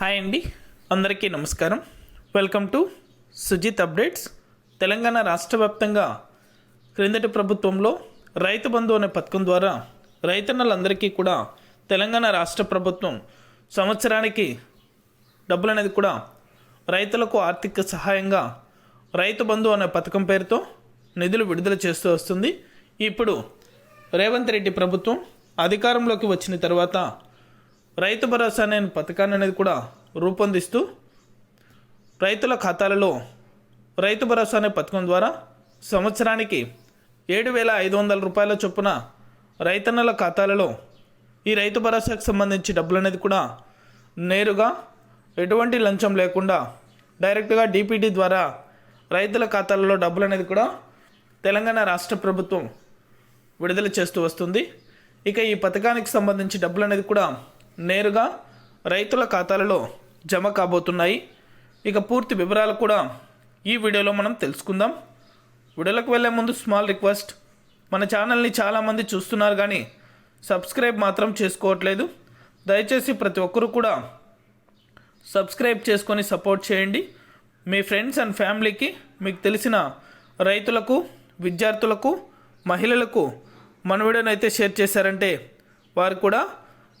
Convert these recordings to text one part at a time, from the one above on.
Hi అండి. అందరికీ నమస్కారం. Welcome to Sujith updates Telangana రాష్ట్ర వ్యాప్తంగా క్రిందటి ప్రభుత్వంలో రైతు బంధు అనే పథకం ద్వారా రైతన్నలందరికీ కూడా తెలంగాణ రాష్ట్ర ప్రభుత్వం సంవత్సరానికి డబ్బులు అనేది కూడా రైతులకు ఆర్థిక సహాయంగా రైతు బంధు అనే పథకం పేరుతో నిధులు విడుదల చేస్తూ వస్తుంది. ఇప్పుడు రేవంత్ రెడ్డి ప్రభుత్వం అధికారంలోకి వచ్చిన తర్వాత రైతు భరోసా అనే పథకాన్ని అనేది కూడా రూపొందిస్తూ రైతుల ఖాతాలలో రైతు భరోసా అనే పథకం ద్వారా సంవత్సరానికి ఏడు వేల ఐదు వందల రూపాయల చొప్పున రైతన్నల ఖాతాలలో ఈ రైతు భరోసాకు సంబంధించి డబ్బులు అనేది కూడా నేరుగా ఎటువంటి లంచం లేకుండా డైరెక్ట్గా డిపిటి ద్వారా రైతుల ఖాతాలలో డబ్బులు అనేది కూడా తెలంగాణ రాష్ట్ర ప్రభుత్వం విడుదల చేస్తూ వస్తుంది. ఇక ఈ పథకానికి సంబంధించి డబ్బులు అనేది కూడా నేరుగా రైతుల ఖాతాలలో జమ కాబోతున్నాయి. ఇక పూర్తి వివరాలు కూడా ఈ వీడియోలో మనం తెలుసుకుందాం. వీడియోలకు వెళ్ళే ముందు స్మాల్ రిక్వెస్ట్. మన ఛానల్ని చాలామంది చూస్తున్నారు కానీ సబ్స్క్రైబ్ మాత్రం చేసుకోవట్లేదు. దయచేసి ప్రతి ఒక్కరూ కూడా సబ్స్క్రైబ్ చేసుకొని సపోర్ట్ చేయండి. మీ ఫ్రెండ్స్ అండ్ ఫ్యామిలీకి మీకు తెలిసిన రైతులకు విద్యార్థులకు మహిళలకు మన వీడియోనైతే అయితే షేర్ చేశారంటే వారు కూడా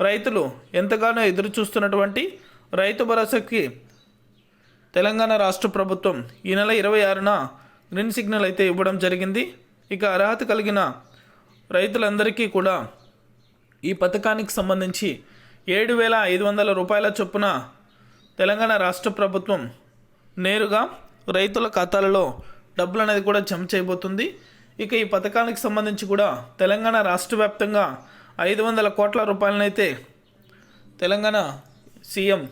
రైతులు ఎంతగానో ఎదురు చూస్తున్నటువంటి రైతు భరోసాకి తెలంగాణ రాష్ట్ర ప్రభుత్వం ఈ నెల ఇరవై ఆరున గ్రీన్ సిగ్నల్ అయితే ఇవ్వడం జరిగింది. ఇక అర్హత కలిగిన రైతులందరికీ కూడా ఈ పథకానికి సంబంధించి ఏడు వేల ఐదు వందల రూపాయల చొప్పున తెలంగాణ రాష్ట్ర ప్రభుత్వం నేరుగా రైతుల ఖాతాలలో డబ్బులు అనేది కూడా జమ చేయబోతుంది. ఇక ఈ పథకానికి సంబంధించి కూడా తెలంగాణ రాష్ట్ర వ్యాప్తంగా ఐదు వందల కోట్ల రూపాయలనైతే తెలంగాణ సీఎం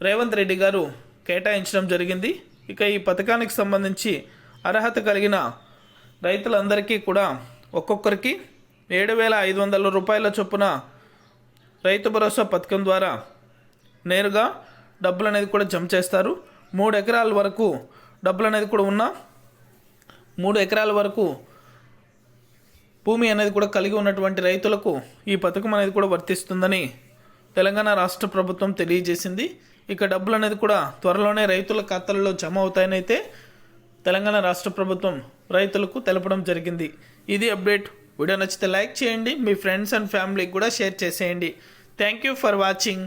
రేవంత్ రెడ్డి గారు కేటాయించడం జరిగింది. ఇక ఈ పథకానికి సంబంధించి అర్హత కలిగిన రైతులందరికీ కూడా ఒక్కొక్కరికి ఏడు వేల ఐదు వందల రూపాయల చొప్పున రైతు భరోసా పథకం ద్వారా నేరుగా డబ్బులు అనేది కూడా జమ చేస్తారు. మూడు ఎకరాల వరకు డబ్బులు అనేది కూడా ఉన్న మూడు ఎకరాల వరకు భూమి అనేది కూడా కలిగి ఉన్నటువంటి రైతులకు ఈ పథకం అనేది కూడా వర్తిస్తుందని తెలంగాణ రాష్ట్ర ప్రభుత్వం తెలియజేసింది. ఇక డబ్బులు అనేది కూడా త్వరలోనే రైతుల ఖాతాలలో జమ అవుతాయని అయితే తెలంగాణ రాష్ట్ర ప్రభుత్వం రైతులకు తెలపడం జరిగింది. ఇది అప్డేట్. వీడియో నచ్చితే లైక్ చేయండి. మీ ఫ్రెండ్స్ అండ్ ఫ్యామిలీకి కూడా షేర్ చేసేయండి. Thank you for watching.